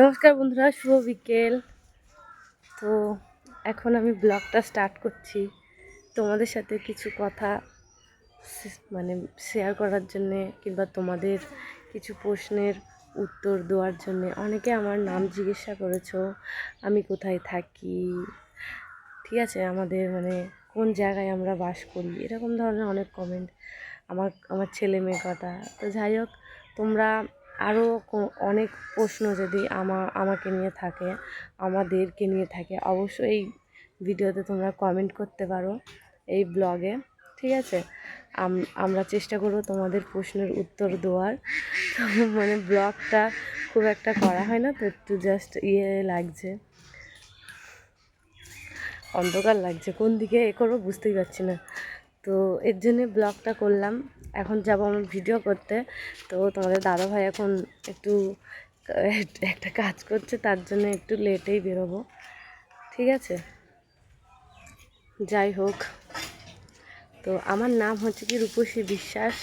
নমস্কার বন্ধুরা, শুভ বিকেল। তো এখন আমি ব্লগটা স্টার্ট করছি তোমাদের সাথে কিছু কথা মানে শেয়ার করার জন্যে কিংবা তোমাদের কিছু প্রশ্নের উত্তর দেওয়ার জন্যে। অনেকে আমার নাম জিজ্ঞাসা করেছ, আমি কোথায় থাকি, ঠিক আছে, আমাদের মানে কোন জায়গায় আমরা বাস করি, এরকম ধরনের অনেক কমেন্ট আমার আমার ছেলে মেয়ে কথা। তো যাই হোক, তোমরা আরও অনেক প্রশ্ন যদি আমা, আমাকে নিয়ে থাকে, আমাদেরকে নিয়ে থাকে, অবশ্যই এই ভিডিওতে তোমরা কমেন্ট করতে পারো, এই ব্লগে ঠিক আছে? আমরা চেষ্টা করব তোমাদের প্রশ্নের উত্তর দেওয়ার। মানে ব্লগটা খুব একটা করা হয় না, তো একটু জাস্ট ইয়ে লাগছে। অন্ধকার লাগছে, কোন দিকে এ করব বুঝতেই পারছি না। তো এর জন্যে ব্লগটা করলাম। এখন যাব আমার ভিডিও করতে। তো তোমাদের দাদা ভাই এখন একটু, একটা কাজ করছে, তার জন্য একটু লেটেই বেরোবো। ঠিক আছে? যাই হোক। তো আমার নাম হচ্ছে কি রূপসী বিশ্বাস।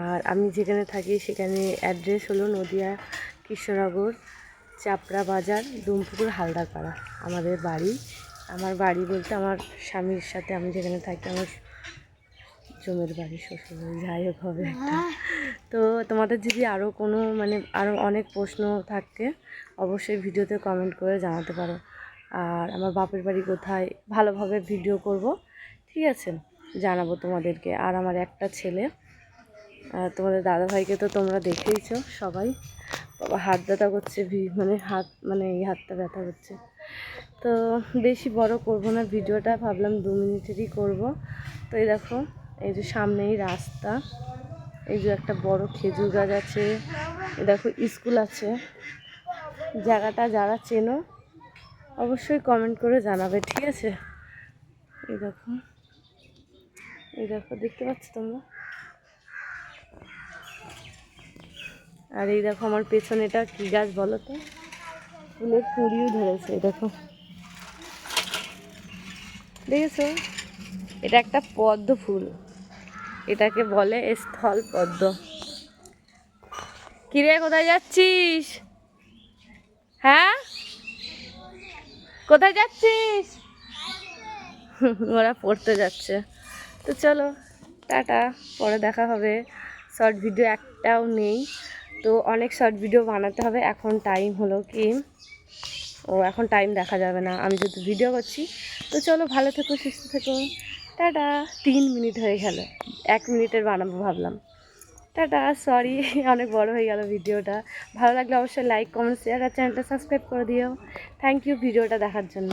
আর আমি যেখানে থাকি সেখানে অ্যাড্রেস হলো নদিয়া কৃষ্ণনগর, চাপড়া বাজার, দুমপুকুর, হালদারপাড়া। আমাদের বাড়ি। আমার বাড়ি বলতে আমার স্বামীর সাথে আমি যেখানে থাকি, আমার জমের বাড়ি শ্বশুর বাড়ি যাই হোক হবে একটা। তো তোমাদের যদি আরও কোনো মানে আরও অনেক প্রশ্ন থাকে অবশ্যই ভিডিওতে কমেন্ট করে জানাতে পারো। আর আমার বাপের বাড়ি কোথায় ভালোভাবে ভিডিও করব ঠিক আছে? জানাব তোমাদেরকে। আর আমার একটা ছেলে আর তোমাদের দাদাভাইকে তো তোমরা দেখেইছো সবাই। বাবা হাত ব্যথা করছে ভি- মানে হাত মানে এই হাতটা ব্যথা করছে। তো বেশি বড় করব না ভিডিওটা ভাবলাম দু মিনিটেরই করব। তো এই দেখো এই যে সামনেই রাস্তা। এই যে একটা বড় খেজুর গাছ আছে। দেখো, স্কুল আছে। জায়গাটা যারা চেনো, অবশ্যই কমেন্ট করে জানাবে, ঠিক আছে? এই দেখো এই দেখো, দেখতে পাচ্ছ তোমরা? আর এই দেখো, আমার পেছনেটা কি গাছ বলো তো? ফুলের কুড়িও ধরেছে দেখো। দেখেছ? এটা একটা পদ্ম ফুল। এটাকে বলে স্থল পদ্ম কিরে, কোথায় যাচ্ছিস? হ্যাঁ? কোথায় যাচ্ছিস? ওরা পড়তে যাচ্ছে। তো চলো, টাটা, পরে দেখা হবে। শর্ট ভিডিও একটাও নেই। তো অনেক শর্ট ভিডিও বানাতে হবে। এখন টাইম হলো কি? ও, এখন টাইম দেখা যাবে না। আমি যদি ভিডিও করছি। তো চলো, ভালো থেকো, সুস্থ থেকো। টাটা। তিন মিনিট হয়ে গেল। এক মিনিটের বানাবো ভাবলাম। টাটা সরি অনেক বড় হয়ে গেল ভিডিওটা। ভালো লাগলে অবশ্যই লাইক কমেন্ট শেয়ার আর চ্যানেলটা সাবস্ক্রাইব করে দিও। থ্যাংক ইউ ভিডিওটা দেখার জন্য।